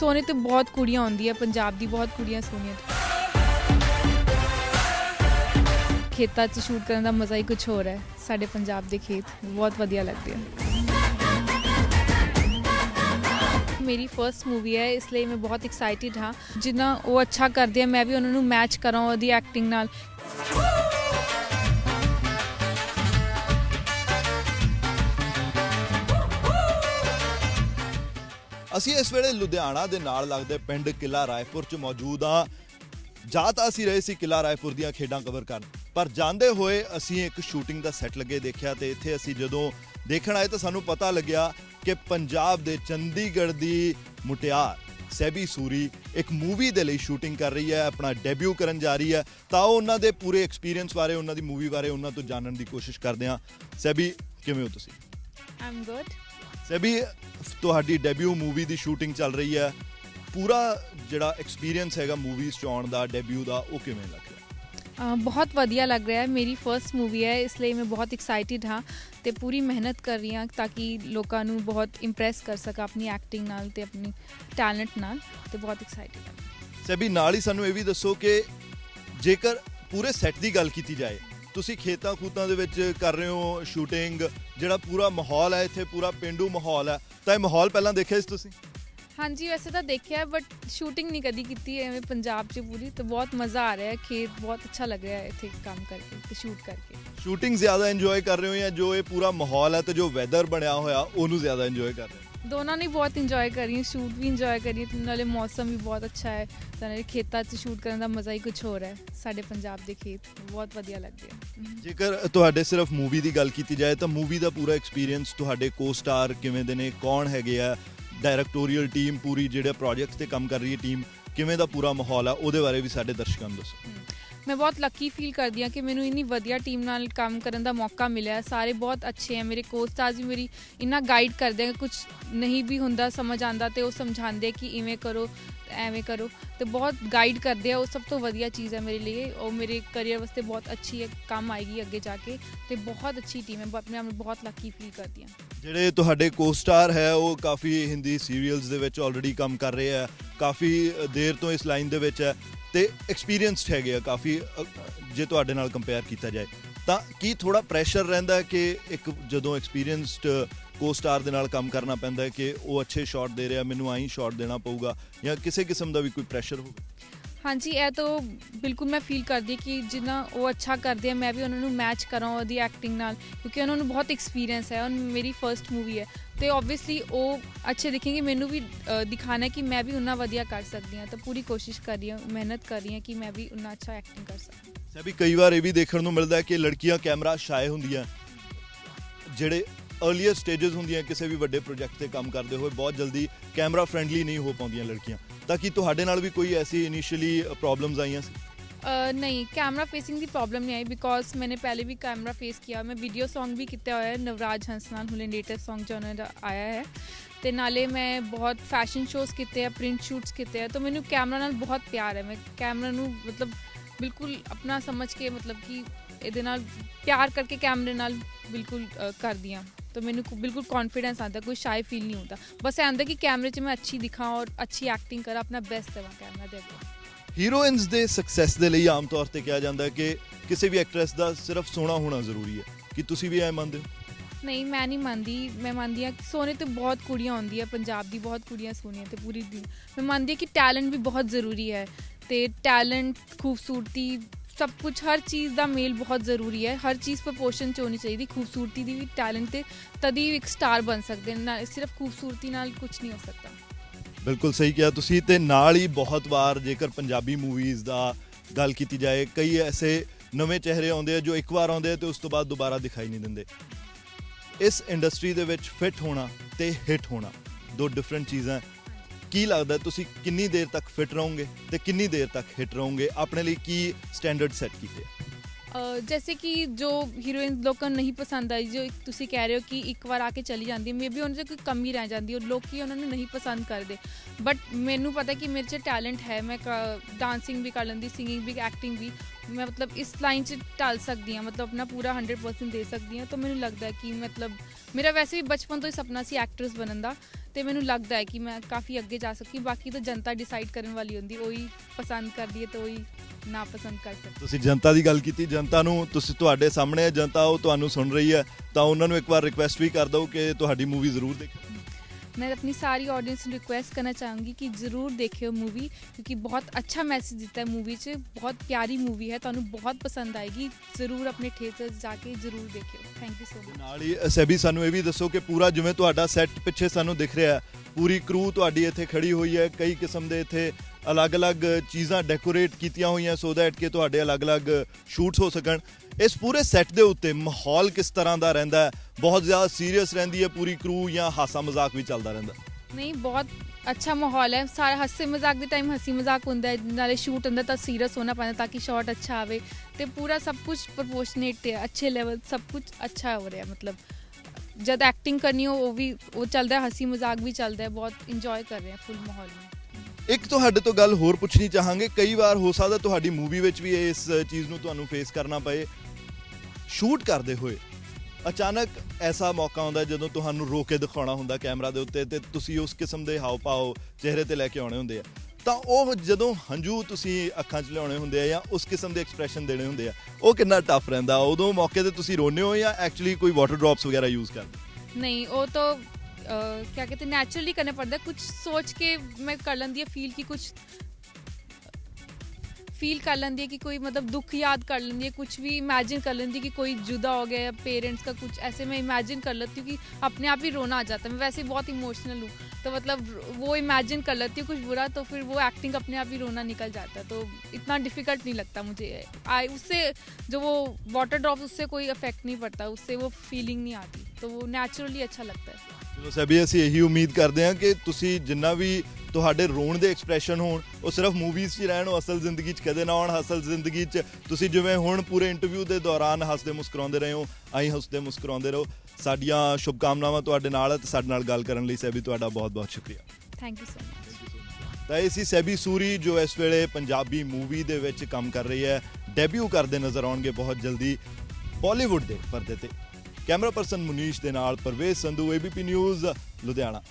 ਸੋਹਣੇ ਤੇ ਬਹੁਤ ਕੁੜੀਆਂ ਆਉਂਦੀਆਂ, ਪੰਜਾਬ ਦੀ ਬਹੁਤ ਕੁੜੀਆਂ ਸੋਹਣੀਆਂ ਖੇਤਾਂ 'ਚ ਸ਼ੂਟ ਕਰਨ ਦਾ ਮਜ਼ਾ ਹੀ ਕੁਝ ਹੋਰ ਹੈ, ਸਾਡੇ ਪੰਜਾਬ ਦੇ ਖੇਤ, ਬਹੁਤ ਵਧੀਆ ਲੱਗਦੇ ਆ। ਮੇਰੀ ਫਰਸਟ ਮੂਵੀ ਹੈ, ਇਸ ਲਈ ਮੈਂ ਬਹੁਤ ਐਕਸਾਈਟਿਡ ਹਾਂ। ਜਿੰਨਾ ਉਹ ਅੱਛਾ ਕਰਦੇ ਆ, ਮੈਂ ਵੀ ਉਹਨਾਂ ਨੂੰ ਮੈਚ ਕਰਾਂ ਉਹਦੀ ਐਕਟਿੰਗ ਨਾਲ। ਅਸੀਂ ਇਸ ਵੇਲੇ ਲੁਧਿਆਣਾ ਦੇ ਨਾਲ ਲੱਗਦੇ ਪਿੰਡ ਕਿਲਾ ਰਾਏਪੁਰ 'ਚ ਮੌਜੂਦ ਆ ਜਾਂ ਤਾਂ ਅਸੀਂ ਰਹੇ ਸੀ ਕਿਲਾ ਰਾਏਪੁਰ ਦੀਆਂ ਖੇਡਾਂ ਕਵਰ ਕਰਨ। ਪਰ ਜਾਂਦੇ ਹੋਏ ਅਸੀਂ ਇੱਕ ਸ਼ੂਟਿੰਗ ਦਾ ਸੈੱਟ ਲੱਗੇ ਦੇਖਿਆ ਤੇ ਇੱਥੇ ਅਸੀਂ ਜਦੋਂ ਦੇਖਣ ਆਏ ਤਾਂ ਸਾਨੂੰ ਪਤਾ ਲੱਗਿਆ ਕਿ ਪੰਜਾਬ ਦੇ ਚੰਡੀਗੜ੍ਹ ਦੀ ਮੁਟਿਆਰ ਸੈਬੀ ਸੂਰੀ ਇੱਕ ਮੂਵੀ ਦੇ ਲਈ ਸ਼ੂਟਿੰਗ ਕਰ ਰਹੀ ਹੈ ਆਪਣਾ ਡੈਬਿਊ ਕਰਨ ਜਾ ਰਹੀ ਹੈ। ਤਾਂ ਉਹ ਉਹਨਾਂ ਦੇ ਪੂਰੇ ਐਕਸਪੀਰੀਅੰਸ ਬਾਰੇ ਉਹਨਾਂ ਦੀ ਮੂਵੀ ਬਾਰੇ ਉਹਨਾਂ ਤੋਂ ਜਾਣਨ ਦੀ ਕੋਸ਼ਿਸ਼ ਕਰਦੇ ਹਾਂ। ਸੈਬੀ ਕਿਵੇਂ ਹੋ ਤੁਸੀਂ? ਆਮ ਗੁੱਡ ਸੈਬੀ ਤੁਹਾਡੀ ਡੈਬਿਊ ਮੂਵੀ ਦੀ ਸ਼ੂਟਿੰਗ ਚੱਲ ਰਹੀ ਹੈ। ਪੂਰਾ ਜਿਹੜਾ ਐਕਸਪੀਰੀਅੰਸ ਹੈਗਾ ਮੂਵੀਜ਼ ਚ ਆਉਣ ਦਾ ਡੈਬਿਊ ਦਾ ਉਹ ਕਿਵੇਂ ਲੱਗ ਰਿਹਾ? ਬਹੁਤ ਵਧੀਆ ਲੱਗ ਰਿਹਾ ਹੈ। ਮੇਰੀ ਫਰਸਟ ਮੂਵੀ ਹੈ ਇਸ ਲਈ ਮੈਂ ਬਹੁਤ ਐਕਸਾਈਟਿਡ ਹਾਂ ਤੇ ਪੂਰੀ ਮਿਹਨਤ ਕਰ ਰਹੀ ਹਾਂ ਤਾਂ ਕਿ ਲੋਕਾਂ ਨੂੰ ਬਹੁਤ ਇੰਪ੍ਰੈਸ ਕਰ ਸਕਾਂ ਆਪਣੀ ਐਕਟਿੰਗ ਨਾਲ ਤੇ ਆਪਣੀ ਟੈਲੈਂਟ ਨਾਲ ਤੇ ਬਹੁਤ ਐਕਸਾਈਟਿਡ ਹਾਂ। ਸੈਬੀ ਨਾਲ ਹੀ ਸਾਨੂੰ ਇਹ ਵੀ ਦੱਸੋ ਕਿ ਜੇਕਰ ਪੂਰੇ ਸੈੱਟ ਦੀ ਗੱਲ ਕੀਤੀ ਜਾਏ ਤੁਸੀਂ ਖੇਤਾਂ ਖੂਤਾਂ ਦੇ ਵਿੱਚ ਕਰ ਰਹੇ ਹੋ ਸ਼ੂਟਿੰਗ ਜਿਹੜਾ ਪੂਰਾ ਮਾਹੌਲ ਹੈ ਇੱਥੇ ਪੂਰਾ ਪਿੰਡੂ ਮਾਹੌਲ ਹੈ ਤਾਂ ਇਹ ਮਾਹੌਲ ਪਹਿਲਾਂ ਦੇਖਿਆ ਸੀ ਤੁਸੀਂ? ਹਾਂਜੀ ਵੈਸੇ ਤਾਂ ਦੇਖਿਆ ਬਟ ਸ਼ੂਟਿੰਗ ਨਹੀਂ ਕਦੀ ਕੀਤੀ ਐਵੇਂ ਪੰਜਾਬ 'ਚ ਪੂਰੀ ਤੇ ਬਹੁਤ ਮਜ਼ਾ ਆ ਰਿਹਾ ਹੈ ਖੇਤ ਬਹੁਤ ਅੱਛਾ ਲੱਗ ਰਿਹਾ ਹੈ ਇੱਥੇ ਕੰਮ ਕਰਕੇ ਤੇ ਸ਼ੂਟ ਕਰਕੇ। ਸ਼ੂਟਿੰਗ ਜ਼ਿਆਦਾ ਇੰਜੋਏ ਕਰ ਰਹੇ ਹੋ ਜਾਂ ਜੋ ਇਹ ਪੂਰਾ ਮਾਹੌਲ ਹੈ ਤੇ ਜੋ ਵੈਦਰ ਬਣਿਆ ਹੋਇਆ ਉਹਨੂੰ ਜ਼ਿਆਦਾ ਇੰਜੋਏ ਕਰ ਰਹੇ ਹੋ? ਦੋਨਾਂ ਨੇ ਬਹੁਤ ਇੰਜੋਏ ਕਰੀ ਸ਼ੂਟ ਵੀ ਇੰਜੋਏ ਕਰੀ ਤੇ ਨਾਲੇ ਮੌਸਮ ਵੀ ਬਹੁਤ ਅੱਛਾ ਹੈ। ਤੇ ਨਾਲੇ ਖੇਤਾਂ 'ਚ ਸ਼ੂਟ ਕਰਨ ਦਾ ਮਜ਼ਾ ਹੀ ਕੁਝ ਹੋਰ ਹੈ। ਸਾਡੇ ਪੰਜਾਬ ਦੇ ਖੇਤ ਬਹੁਤ ਵਧੀਆ ਲੱਗਦੇ ਆ। ਜੇਕਰ ਤੁਹਾਡੇ ਸਿਰਫ ਮੂਵੀ ਦੀ ਗੱਲ ਕੀਤੀ ਜਾਏ ਤਾਂ ਮੂਵੀ ਦਾ ਪੂਰਾ ਐਕਸਪੀਰੀਅੰਸ ਤੁਹਾਡੇ ਕੋ-ਸਟਾਰ ਕਿਵੇਂ ਦੇ ਨੇ ਕੌਣ ਹੈਗੇ ਆ ਡਾਇਰੈਕਟੋਰੀਅਲ ਟੀਮ ਪੂਰੀ ਜਿਹੜੇ ਪ੍ਰੋਜੈਕਟਸ ਤੇ ਕੰਮ ਕਰ ਰਹੀ ਹੈ ਟੀਮ ਕਿਵੇਂ ਦਾ ਪੂਰਾ ਮਾਹੌਲ ਆ ਉਹਦੇ ਬਾਰੇ ਵੀ ਸਾਡੇ ਦਰਸ਼ਕਾਂ ਨੂੰ ਦੱਸੋ। ਮੈਂ ਬਹੁਤ ਲੱਕੀ ਫੀਲ ਕਰਦੀ ਹਾਂ ਕਿ ਮੈਨੂੰ ਇੰਨੀ ਵਧੀਆ ਟੀਮ ਨਾਲ ਕੰਮ ਕਰਨ ਦਾ ਮੌਕਾ ਮਿਲਿਆ ਸਾਰੇ ਬਹੁਤ ਅੱਛੇ ਹੈ। ਮੇਰੇ ਕੋਸਟਾਰਸ ਵੀ ਮੇਰੀ ਇੰਨਾ ਗਾਈਡ ਕਰਦੇ ਆ ਕੁਝ ਨਹੀਂ ਵੀ ਹੁੰਦਾ, ਸਮਝ ਆਂਦਾ ਤੇ ਉਹ ਸਮਝਾਉਂਦੇ ਕਿ ਇਵੇਂ ਕਰੋ, ਐਵੇਂ ਕਰੋ। ਤੇ ਬਹੁਤ ਗਾਈਡ ਕਰਦੇ ਆ। ਉਹ ਸਭ ਤੋਂ ਵਧੀਆ ਚੀਜ਼ ਹੈ ਮੇਰੇ ਲਈ। ਉਹ ਮੇਰੇ ਕੈਰੀਅਰ ਵਾਸਤੇ ਬਹੁਤ ਅੱਛੀ ਹੈ। ਕੰਮ ਆਏਗੀ ਅੱਗੇ ਜਾ ਕੇ ਤੇ ਬਹੁਤ ਅੱਛੀ ਟੀਮ ਹੈ। ਆਪਣੇ ਆਪ ਨੂੰ ਬਹੁਤ ਲੱਕੀ ਫੀਲ ਕਰਦੀ ਹਾਂ। ਜਿਹੜੇ ਤੁਹਾਡੇ ਕੋ-ਸਟਾਰ ਹੈ, ਉਹ ਕਾਫੀ ਹਿੰਦੀ ਸੀਰੀਅਲਸ ਦੇ ਵਿੱਚ ਆਲਰੇਡੀ ਕੰਮ ਕਰ ਰਹੇ ਆ ਕਾਫੀ ਦੇਰ ਤੋਂ ਇਸ ਲਾਈਨ ਦੇ ਵਿੱਚ ਹੈ। ਤੇ ਐਕਸਪੀਰੀਅੰਸਡ ਹੈਗੇ ਆ ਕਾਫੀ ਜੇ ਤੁਹਾਡੇ ਨਾਲ ਕੰਪੇਅਰ ਕੀਤਾ ਜਾਏ, ਤਾਂ ਕੀ ਥੋੜਾ ਪ੍ਰੈਸ਼ਰ ਰਹਿੰਦਾ ਕਿ ਇੱਕ ਜਦੋਂ ਐਕਸਪੀਰੀਅੰਸਡ ਕੋ-ਸਟਾਰ ਦੇ ਨਾਲ ਕੰਮ ਕਰਨਾ ਪੈਂਦਾ ਹੈ ਕਿ ਉਹ ਅੱਛੇ ਸ਼ਾਟ ਦੇ ਰਿਹਾ, ਮੈਨੂੰ ਆਈ ਸ਼ਾਟ ਦੇਣਾ ਪਊਗਾ, ਜਾਂ ਕਿਸੇ ਕਿਸਮ ਦਾ ਵੀ ਕੋਈ ਪ੍ਰੈਸ਼ਰ ਹੋਵੇ? ਹਾਂਜੀ, ਇਹ ਤਾਂ ਬਿਲਕੁਲ ਮੈਂ ਫੀਲ ਕਰਦੀ ਕਿ ਜਿੰਨਾ ਉਹ ਅੱਛਾ ਕਰਦੇ ਆ, ਮੈਂ ਵੀ ਉਹਨਾਂ ਨੂੰ ਮੈਚ ਕਰਾਂ ਉਹਦੀ ਐਕਟਿੰਗ ਨਾਲ, ਕਿਉਂਕਿ ਉਹਨਾਂ ਨੂੰ ਬਹੁਤ ਐਕਸਪੀਰੀਅੰਸ ਹੈ ਔਰ ਮੇਰੀ ਫਰਸਟ ਮੂਵੀ ਹੈ। ਤੇ ਆਬਵੀਅਸਲੀ ਉਹ ਅੱਛੇ ਦਿਖेंगे ਮੈਨੂੰ ਵੀ ਦਿਖਾਣਾ ਕਿ ਮੈਂ ਵੀ ਉਨਾ ਵਧੀਆ ਕਰ ਸਕਦੀ ਹਾਂ। ਤਾਂ ਪੂਰੀ ਕੋਸ਼ਿਸ਼ ਕਰ ਰਹੀ ਹਾਂ, ਮਿਹਨਤ ਕਰ ਰਹੀ ਹਾਂ ਕਿ ਮੈਂ ਵੀ ਉਨਾ ਅੱਛਾ ਐਕਟਿੰਗ ਕਰ ਸਕਾਂ। ਸਭੀ ਕਈ ਵਾਰ ਇਹ ਵੀ ਦੇਖਣ ਨੂੰ ਮਿਲਦਾ ਹੈ ਕਿ ਲੜਕੀਆਂ ਕੈਮਰਾ ਸ਼ਾਏ ਹੁੰਦੀਆਂ। ਜਿਹੜੇ ਅਰਲੀਅਰ ਸਟੇजेस ਹੁੰਦੀਆਂ, ਕਿਸੇ ਵੀ ਵੱਡੇ ਪ੍ਰੋਜੈਕਟ ਤੇ ਕੰਮ ਕਰਦੇ ਹੋਏ ਬਹੁਤ ਜਲਦੀ ਕੈਮਰਾ ਫਰੈਂਡਲੀ ਨਹੀਂ ਹੋ ਪਾਉਂਦੀਆਂ ਲੜਕੀਆਂ। ਤਾਂ ਕਿ ਤੁਹਾਡੇ ਨਾਲ ਵੀ ਕੋਈ ਐਸੀ ਇਨੀਸ਼ੀਅਲੀ ਪ੍ਰੋਬਲਮਸ ਆਈਆਂ ਸੀ? ਅ, ਨਹੀਂ ਕੈਮਰਾ ਫੇਸਿੰਗ ਦੀ ਪ੍ਰੋਬਲਮ ਨਹੀਂ ਆਈ ਬਿਕੋਜ਼ ਮੈंने ਪਹਿਲੇ ਵੀ ਕੈਮਰਾ ਫੇਸ ਕੀਤਾ ਮੈਂ ਵੀਡੀਓ Song ਵੀ ਕੀਤਾ ਹੋਇਆ ਹੈ ਨਵਰਾਜ ਹੰਸ ਨਾਲ ਹੁਣੇ ਲੇਟੈਸਟ Song ਜੋ ਉਹਨਾਂ ਦਾ ਆਇਆ ਹੈ ਤੇ ਨਾਲੇ ਮੈਂ ਬਹੁਤ ਫੈਸ਼ਨ ਸ਼ੋਜ਼ ਕੀਤੇ ਆ ਪ੍ਰਿੰਟ ਸ਼ੂਟਸ ਕੀਤੇ ਆ ਤਾਂ ਮੈਨੂੰ ਕੈਮਰਾ ਨਾਲ ਬਹੁਤ ਪਿਆਰ ਹੈ ਮੈਂ ਕੈਮਰਾ ਨੂੰ ਮਤਲਬ ਬਿਲਕੁਲ ਆਪਣਾ ਸਮਝ ਕੇ ਮਤਲਬ ਕਿ ਇਹਦੇ ਨਾਲ ਪਿਆਰ ਕਰਕੇ ਕੈਮਰੇ ਨਾਲ ਬਿਲਕੁਲ ਕਰਦੀ ਹਾਂ ਤਾਂ ਮੈਨੂੰ ਬਿਲਕੁਲ ਕੌਨਫੀਡੈਂਸ ਆਉਂਦਾ ਕੋਈ ਸ਼ਾਈ ਫੀਲ ਨਹੀਂ ਹੁੰਦਾ ਬਸ ਇਹ ਆਉਂਦਾ ਕਿ ਕੈਮਰੇ 'ਚ ਮੈਂ ਅੱਛੀ ਦਿਖਾਂ ਔਰ ਅੱਛੀ ਐਕਟਿੰਗ ਕਰਾਂ ਆਪਣਾ ਬੈਸਟ ਦੇਵਾਂ ਕੈਮਰਾ ਦੇ ਅੱਗੇ ਹੀਰੋਇਨਸ ਦੇ ਸਕਸੈਸ ਦੇ ਲਈ ਆਮ ਤੌਰ ਤੇ ਕਿਹਾ ਜਾਂਦਾ ਹੈ ਕਿ ਕਿਸੇ ਵੀ ਐਕਟਰੈਸ ਦਾ ਸਿਰਫ ਸੋਹਣਾ ਹੋਣਾ ਜ਼ਰੂਰੀ ਹੈ। ਕਿ ਤੁਸੀਂ ਵੀ ਐ ਮੰਨਦੇ ਹੋ? ਨਹੀਂ, ਮੈਂ ਨਹੀਂ ਮੰਨਦੀ। ਮੈਂ ਮੰਨਦੀ ਹਾਂ ਕਿ ਸੋਹਣੇ ਤੇ ਬਹੁਤ ਕੁੜੀਆਂ ਆਉਂਦੀਆਂ, ਪੰਜਾਬ ਦੀ ਬਹੁਤ ਕੁੜੀਆਂ ਸੋਹਣੀਆਂ ਤੇ ਪੂਰੀ ਦੀ। ਮੈਂ ਮੰਨਦੀ ਹਾਂ ਕਿ ਟੈਲੈਂਟ ਵੀ ਬਹੁਤ ਜ਼ਰੂਰੀ ਹੈ ਤੇ ਟੈਲੈਂਟ ਖੂਬਸੂਰਤੀ, ਸਭ ਕੁਝ ਹਰ ਚੀਜ਼ ਦਾ ਮੇਲ ਬਹੁਤ ਜ਼ਰੂਰੀ ਹੈ। ਹਰ ਚੀਜ਼ ਪ੍ਰਪੋਰਸ਼ਨ ਚ ਹੋਣੀ ਚਾਹੀਦੀ। ਖੂਬਸੂਰਤੀ ਦੀ ਵੀ ਟੈਲੈਂਟ ਤੇ ਤਦੀ ਇੱਕ ਸਟਾਰ ਬਣ ਸਕਦੇ ਨੇ। ਸਿਰਫ ਖੂਬਸੂਰਤੀ ਨਾਲ ਕੁਝ ਨਹੀਂ ਹੋ ਸਕਦਾ। ਬਿਲਕੁਲ ਸਹੀ ਕਿਹਾ ਤੁਸੀਂ ਤੇ ਨਾਲ ਹੀ ਬਹੁਤ ਵਾਰ ਜੇਕਰ ਪੰਜਾਬੀ ਮੂਵੀਜ਼ ਦਾ ਗੱਲ ਕੀਤੀ ਜਾਏ, ਕਈ ਐਸੇ ਨਵੇਂ ਚਿਹਰੇ ਆਉਂਦੇ ਆ ਜੋ ਇੱਕ ਵਾਰ ਆਉਂਦੇ ਆ ਤੇ ਉਸ ਤੋਂ ਬਾਅਦ ਦੁਬਾਰਾ ਦਿਖਾਈ ਨਹੀਂ ਦਿੰਦੇ। ਇਸ ਇੰਡਸਟਰੀ ਦੇ ਵਿੱਚ ਫਿੱਟ ਹੋਣਾ ਤੇ ਹਿੱਟ ਹੋਣਾ, ਦੋ ਡਿਫਰੈਂਟ ਚੀਜ਼ਾਂ ਕੀ ਲੱਗਦਾ ਤੁਸੀਂ ਕਿੰਨੀ ਦੇਰ ਤੱਕ ਫਿੱਟ ਰਹੋਗੇ ਤੇ ਕਿੰਨੀ ਦੇਰ ਤੱਕ ਹਿੱਟ ਰਹੋਗੇ? ਆਪਣੇ ਲਈ ਕੀ ਸਟੈਂਡਰਡ ਸੈੱਟ ਕੀਤੇ ਆ? ਅ, ਜੈਸੇ ਕਿ ਜੋ ਹੀਰੋਇਨ ਲੋਕਾਂ ਨੂੰ ਨਹੀਂ ਪਸੰਦ ਆਈ ਜੋ ਤੁਸੀਂ ਕਹਿ ਰਹੇ ਹੋ ਕਿ ਇੱਕ ਵਾਰ ਆ ਕੇ ਚਲੀ ਜਾਂਦੀ ਮੇ ਬੀ ਉਹਨਾਂ 'ਚ ਕੋਈ ਕਮੀ ਰਹਿ ਜਾਂਦੀ ਔਰ ਲੋਕੀ ਉਹਨਾਂ ਨੂੰ ਨਹੀਂ ਪਸੰਦ ਕਰਦੇ। ਬਟ ਮੈਨੂੰ ਪਤਾ ਕਿ ਮੇਰੇ 'ਚ ਟੈਲੈਂਟ ਹੈ ਮੈਂ ਡਾਂਸਿੰਗ ਵੀ ਕਰ ਲੈਂਦੀ ਸਿੰਗਿੰਗ ਵੀ ਐਕਟਿੰਗ ਵੀ। ਮੈਂ ਮਤਲਬ ਇਸ ਲਾਈਨ 'ਚ ਢਲ ਸਕਦੀ ਹਾਂ ਮਤਲਬ ਆਪਣਾ ਪੂਰਾ 100% ਦੇ ਸਕਦੀ ਹਾਂ। ਤਾਂ ਮੈਨੂੰ ਲੱਗਦਾ ਕਿ ਮਤਲਬ ਮੇਰਾ ਵੈਸੇ ਵੀ ਬਚਪਨ ਤੋਂ ਹੀ ਸੁਪਨਾ ਸੀ ਐਕਟਰਸ ਬਣਨ ਦਾ। ਤੇ ਮੈਨੂੰ ਲੱਗਦਾ ਹੈ ਕਿ ਮੈਂ ਕਾਫੀ ਅੱਗੇ ਜਾ ਸਕੀ, ਬਾਕੀ ਤਾਂ ਜਨਤਾ ਡਿਸਾਈਡ ਕਰਨ ਵਾਲੀ ਹੁੰਦੀ, ਉਹੀ ਪਸੰਦ ਕਰਦੀ ਹੈ ਤੇ ਉਹੀ ਨਾ ਪਸੰਦ ਕਰ ਸਕਦੀ ਤੁਸੀਂ ਜਨਤਾ ਦੀ ਗੱਲ ਕੀਤੀ, ਜਨਤਾ ਨੂੰ ਤੁਸੀਂ ਤੁਹਾਡੇ ਸਾਹਮਣੇ ਹੈ, ਜਨਤਾ ਉਹ ਤੁਹਾਨੂੰ ਸੁਣ ਰਹੀ ਹੈ, ਤਾਂ ਉਹਨਾਂ ਨੂੰ ਇੱਕ ਵਾਰ ਰਿਕੁਐਸਟ ਵੀ ਕਰ ਦਿਓ ਕਿ ਤੁਹਾਡੀ ਮੂਵੀ ਜ਼ਰੂਰ ਦੇਖੋ। मैं अपनी सारी ऑडियंस ਨੂੰ रिक्वेस्ट करना चाहूँगी कि ज़रूर देखियो मूवी क्योंकि बहुत अच्छा मैसेज देता है मूवी 'ਚ बहुत प्यारी मूवी है ਤੁਹਾਨੂੰ ਬਹੁਤ ਪਸੰਦ ਆਏਗੀ ਜ਼ਰੂਰ ਆਪਣੇ ਥੀਏਟਰਸ ਜਾ ਕੇ ਜ਼ਰੂਰ ਦੇਖਿਓ ਥੈਂਕ ਯੂ ਸੋ ਮਚ ਨਾਲ ਹੀ ਸੈਬੀ ਸਾਨੂੰ ਇਹ ਵੀ ਦੱਸੋ ਕਿ ਪੂਰਾ ਜਿਵੇਂ ਤੁਹਾਡਾ ਸੈੱਟ ਪਿੱਛੇ ਸਾਨੂੰ ਦਿਖ ਰਿਹਾ ਹੈ ਪੂਰੀ ਕਰੂ ਤੁਹਾਡੀ ਇੱਥੇ ਖੜੀ ਹੋਈ ਹੈ ਕਈ ਕਿਸਮ ਦੇ ਇੱਥੇ ਅਲੱਗ-ਅਲੱਗ ਚੀਜ਼ਾਂ ਡੈਕੋਰੇਟ ਕੀਤੀਆਂ ਹੋਈਆਂ ਸੋ ਦੈਟ ਕਿ ਤੁਹਾਡੇ ਅਲੱਗ-ਅਲੱਗ ਸ਼ੂਟਸ ਹੋ ਸਕਣ। ਇਸ ਪੂਰੇ ਸੈੱਟ ਦੇ ਉੱਤੇ ਮਾਹੌਲ ਕਿਸ ਤਰ੍ਹਾਂ ਦਾ ਰਹਿੰਦਾ ਹੈ? ਬਹੁਤ ਜ਼ਿਆਦਾ ਸੀਰੀਅਸ ਰਹਿੰਦੀ ਹੈ ਪੂਰੀ ਕਰੂ ਜਾਂ ਹਾਸਾ ਮਜ਼ਾਕ ਵੀ ਚੱਲਦਾ ਰਹਿੰਦਾ? ਨਹੀਂ, ਬਹੁਤ ਅੱਛਾ ਮਾਹੌਲ ਹੈ। ਸਾਰਾ ਹੱਸੇ ਮਜ਼ਾਕ ਦੇ ਟਾਈਮ ਹੱਸੀ ਮਜ਼ਾਕ ਹੁੰਦਾ ਹੈ। ਨਾਲੇ ਸ਼ੂਟ ਹੁੰਦਾ ਤਾਂ ਸੀਰੀਅਸ ਹੋਣਾ ਪੈਂਦਾ ਤਾਂ ਕਿ ਸ਼ਾਟ ਅੱਛਾ ਆਵੇ। ਤੇ ਪੂਰਾ ਸਭ ਕੁਝ ਪ੍ਰੋਪੋਰਸ਼ਨੇਟ ਤੇ ਅੱਛੇ ਲੈਵਲ ਸਭ ਕੁਝ ਅੱਛਾ ਹੋ ਰਿਹਾ ਮਤਲਬ। ਜਦ ਐਕਟਿੰਗ ਕਰਨੀ ਹੋ, ਉਹ ਵੀ, ਉਹ ਚੱਲਦਾ ਹੈ ਮਜ਼ਾਕ ਵੀ ਚੱਲਦਾ ਹੈ। ਬਹੁਤ ਇੰਜੋਏ ਕਰ ਰਹੇ ਹਾਂ ਫੁੱਲ ਮਾਹੌਲ ਨੂੰ। ਇੱਕ ਤੁਹਾਡੇ ਤੋਂ ਗੱਲ ਹੋਰ ਪੁੱਛਣੀ ਚਾਹਾਂਗੇ। ਕਈ ਵਾਰ ਹੋ ਸਕਦਾ ਤੁਹਾਡੀ ਮੂਵੀ ਵਿੱਚ ਵੀ ਇਸ ਚੀਜ਼ ਨੂੰ ਤੁਹਾਨੂੰ ਫੇਸ ਕਰਨਾ ਪਏ। ਸ਼ੂਟ ਕਰਦੇ ਹੋਏ ਅਚਾਨਕ ਐਸਾ ਮੌਕਾ ਆਉਂਦਾ ਜਦੋਂ ਤੁਹਾਨੂੰ ਰੋ ਕੇ ਦਿਖਾਉਣਾ ਹੁੰਦਾ ਕੈਮਰਾ ਦੇ ਉੱਤੇ ਤੇ ਤੁਸੀਂ ਉਸ ਕਿਸਮ ਦੇ ਹਾਵ ਭਾਵ ਚਿਹਰੇ ਤੇ ਲੈ ਕੇ ਆਉਣੇ ਹੁੰਦੇ ਆ। ਤਾਂ ਉਹ ਜਦੋਂ ਹੰਝੂ ਤੁਸੀਂ ਅੱਖਾਂ 'ਚ ਲਿਆਉਣੇ ਹੁੰਦੇ ਆ ਜਾਂ ਉਸ ਕਿਸਮ ਦੇ ਐਕਸਪ੍ਰੈਸ਼ਨ ਦੇਣੇ ਹੁੰਦੇ ਆ, ਉਹ ਕਿੰਨਾ ਟਫ ਰਹਿੰਦਾ? ਉਦੋਂ ਮੌਕੇ ਤੇ ਤੁਸੀਂ ਰੋਨੇ ਹੋ ਜਾਂ ਐਕਚੁਅਲੀ ਕੋਈ ਵਾਟਰ ਡ੍ਰੌਪਸ ਵਗੈਰਾ ਯੂਜ਼ ਕਰਦੇ? ਨਹੀਂ, ਉਹ ਤਾਂ क्या कहते हैं नेचुरली करना पड़ता है। कुछ सोच के मैं कर लेंदी फील की कुछ फील कर लेंदी कि कोई मतलब दुख याद कर लेंदी है, कुछ भी इमेजिन कर लेंदी कि कोई जुदा हो गया पेरेंट्स का कुछ, ऐसे मैं इमेजिन कर लेती हूँ कि अपने आप ही रोना आ जाता है। मैं वैसे बहुत इमोशनल हूँ तो मतलब वो इमेजिन कर लेती हूँ कुछ बुरा तो फिर वो एक्टिंग अपने आप ही रोना निकल जाता है। तो इतना डिफ़िकल्ट नहीं लगता मुझे। आई उससे जो वो वाटर ड्रॉप उससे कोई अफेक्ट नहीं पड़ता, उससे वो फीलिंग नहीं आती। तो वो नेचुरली अच्छा लगता है। ਚਲੋ ਸੈਬੀ ਅਸੀਂ ਇਹੀ ਉਮੀਦ ਕਰਦੇ ਹਾਂ ਕਿ ਤੁਸੀਂ ਜਿੰਨਾ ਵੀ ਤੁਹਾਡੇ ਰੋਣ ਦੇ ਐਕਸਪ੍ਰੈਸ਼ਨ ਹੋਣ ਉਹ ਸਿਰਫ ਮੂਵੀਜ਼ 'ਚ ਰਹਿਣ ਉਹ ਅਸਲ ਜ਼ਿੰਦਗੀ 'ਚ ਕਦੇ ਨਾ ਆਉਣ ਅਸਲ ਜ਼ਿੰਦਗੀ 'ਚ ਤੁਸੀਂ ਜਿਵੇਂ ਹੁਣ ਪੂਰੇ ਇੰਟਰਵਿਊ ਦੇ ਦੌਰਾਨ ਹੱਸਦੇ ਮੁਸਕਰਾਉਂਦੇ ਰਹੇ ਹੋ ਆਈ ਹੱਸਦੇ ਮੁਸਕਰਾਉਂਦੇ ਰਹੋ। ਸਾਡੀਆਂ ਸ਼ੁਭਕਾਮਨਾਵਾਂ ਤੁਹਾਡੇ ਨਾਲ ਤੇ ਸਾਡੇ ਨਾਲ ਗੱਲ ਕਰਨ ਲਈ ਸੈਬੀ ਤੁਹਾਡਾ ਬਹੁਤ-ਬਹੁਤ ਸ਼ੁਕਰੀਆ। ਥੈਂਕ ਯੂ ਸੋ ਮਚ ਤਾਂ ਇਸੀ ਸੈਬੀ ਸੂਰੀ ਜੋ ਇਸ ਵੇਲੇ ਪੰਜਾਬੀ ਮੂਵੀ ਦੇ ਵਿੱਚ ਕੰਮ ਕਰ ਰਹੀ ਹੈ। ਡੈਬਿਊ ਕਰਦੇ ਨਜ਼ਰ ਆਉਣਗੇ ਬਹੁਤ ਜਲਦੀ ਬਾਲੀਵੁੱਡ ਦੇ ਪਰਦੇ ਤੇ। ਕੈਮਰਾ ਪਰਸਨ ਮੁਨੀਸ਼ ਦੇ ਨਾਲ ਪਰਵੇਜ਼ ਸੰਧੂ ਏਬੀਪੀ ਨਿਊਜ਼ ਲੁਧਿਆਣਾ।